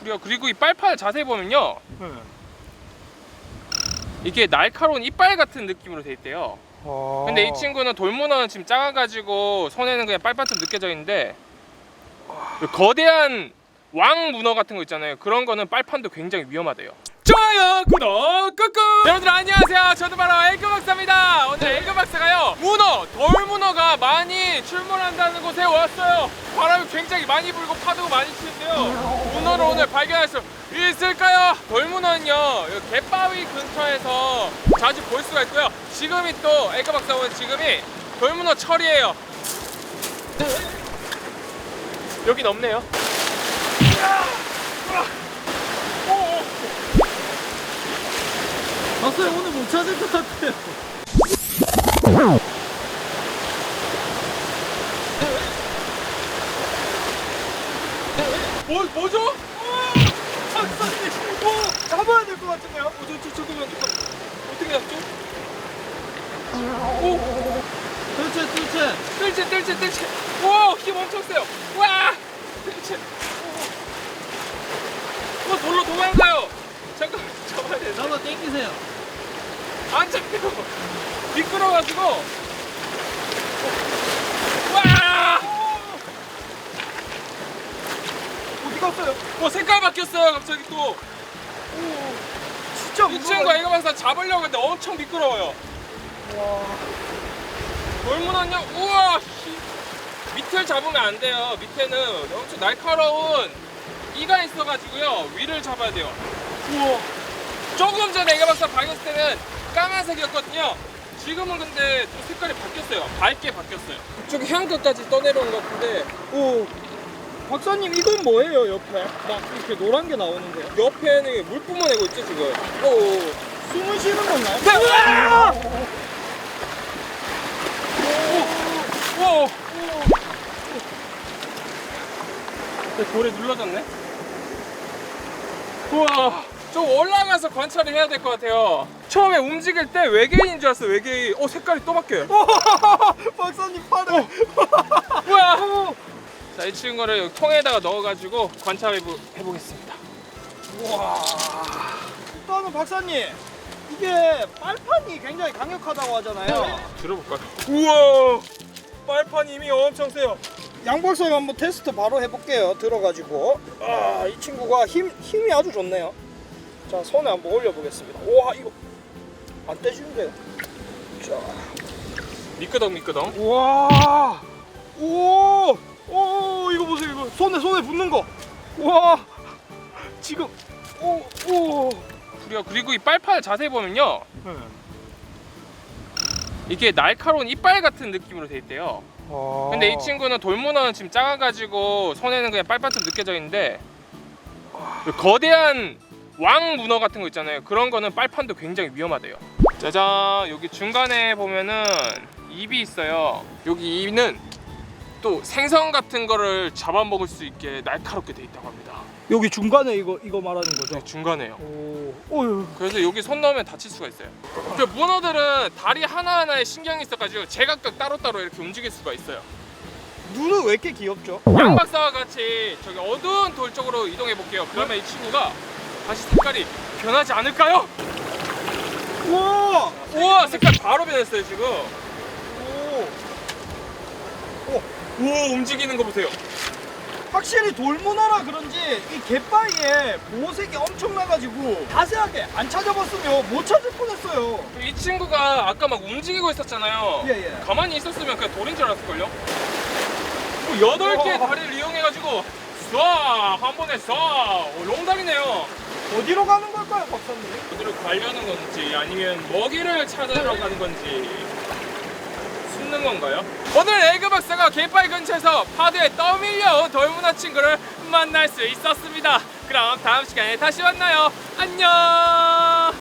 그래요. 그리고 이 빨판 자세히 보면요. 이게 날카로운 이빨 같은 느낌으로 돼 있대요. 아. 근데 이 친구는 돌문어는 지금 작아가지고 손에는 그냥 빨판처럼 느껴져 있는데 그 거대한 왕 문어 같은 거 있잖아요. 그런 거는 빨판도 굉장히 위험하대요. 좋아요, 구독, 꾹꾹. 여러분들 안녕하세요. 저도 바로 에그 박사입니다. 오늘 에그 박사가요 문어, 돌문어가 많이 출몰한다는 곳에 왔어요. 바람이 굉장히 많이 불고 파도가 많이 치는데요. 문어를 오늘 발견할 수 있을까요? 돌문어는요 갯바위 근처에서 자주 볼 수가 있고요. 지금이 또 에그 박사 오늘 지금이 돌문어 철이에요. 여긴 없네요. 박사님 오늘 못 찾을 것 같아요. 뭐 뭐죠? 박사님, 오 잡아야 될 것 같은데요? 어, 저, 저, 잠깐만. 어떻게 잡죠? 오, 뜰채, 뜰채. 뜰채, 뜰채, 뜰채. 와, 힘 엄청 세요. 와, 뜰채. 어, 돌로 도망가요. 잠깐, 잡아야 돼. 잡아 당기세요. 안 잡혀. 미끄러워가지고. 와, 어디 갔어요? 뭐 색깔 바뀌었어요. 갑자기 또. 진짜 이 친구가 이거 봐서 잡으려고 했는데 엄청 미끄러워요. 돌문어는요, 우와, 씨. 밑을 잡으면 안 돼요. 밑에는 엄청 날카로운 이가 있어가지고요. 위를 잡아야 돼요. 우와. 조금 전에 이가 박사 발견했을 때는 까만색이었거든요. 지금은 근데 좀 색깔이 바뀌었어요. 밝게 바뀌었어요. 이쪽 해안가까지 떠내려온 것 같은데 오. 박사님 이건 뭐예요 옆에? 막 이렇게 노란 게 나오는데요. 옆에는 물 뿜어내고 있죠 지금. 오. 숨을 쉬는 건가요? 네, 으아! 오! 내 돌에 눌러졌네. 우와, 좀 올라가서 관찰을 해야 될 것 같아요. 처음에 움직일 때 외계인인 줄 알았어, 외계인. 어, 색깔이 또 바뀌어요. 박사님 팔을. 우와! 자, 이 친구를 여기 통에다가 넣어가지고 관찰해 보- 해보겠습니다. 일단은 박사님 이게 빨판이 굉장히 강력하다고 하잖아요. 들어볼까요? 우와! 빨판이 이미 엄청 세요. 양 박사님 한번 테스트 바로 해볼게요. 들어가지고 아 이 친구가 힘 힘이 아주 좋네요. 자 손에 한번 올려보겠습니다. 와 이거 안 떼지는데요. 자, 미끄덩 미끄덩. 와, 오, 오 이거 보세요 이거 손에 손에 붙는 거. 와, 지금 오, 오. 그리고 그리고 이 빨판을 자세히 보면요. 이게 날카로운 이빨 같은 느낌으로 돼 있대요. 근데 이 친구는 돌문어는 지금 작아가지고 손에는 그냥 빨판처럼 느껴져 있는데 그 거대한 왕 문어 같은 거 있잖아요. 그런 거는 빨판도 굉장히 위험하대요. 짜잔 여기 중간에 보면은 입이 있어요. 여기 입은 또 생선 같은 거를 잡아먹을 수 있게 날카롭게 돼 있다고 합니다. 여기 중간에 이거 이거 말하는 거죠? 네, 중간에요. 오, 오유. 그래서 여기 손 넣으면 다칠 수가 있어요. 그 문어들은 다리 하나하나에 신경이 있어가지고 제각각 따로따로 이렇게 움직일 수가 있어요. 눈은 왜 이렇게 귀엽죠? 양 박사와 같이 저기 어두운 돌 쪽으로 이동해 볼게요. 그러면 이 친구가 다시 색깔이 변하지 않을까요? 우와, 우와 색깔 바로 변했어요 지금. 오. 우와 움직이는 거 보세요. 확실히 돌문어라 그런지 이 갯바위에 보호색이 엄청나가지고 자세하게 안 찾아봤으면 못 찾을 뻔했어요. 이 친구가 아까 막 움직이고 있었잖아요. 예, 예. 가만히 있었으면 그냥 돌인 줄 알았을걸요? 뭐 여덟 개의 우와. 다리를 이용해가지고 쏴 한 번에 쏴 어, 롱다리네요. 어디로 가는 걸까요, 박사님? 어디로 가려는 건지 아니면 먹이를 찾으러 가는 건지 숨는 건가요? 오늘 에그 박사가 갯바위 근처에서 파도에 떠밀려온 돌문화 친구를 만날 수 있었습니다. 그럼 다음 시간에 다시 만나요. 안녕.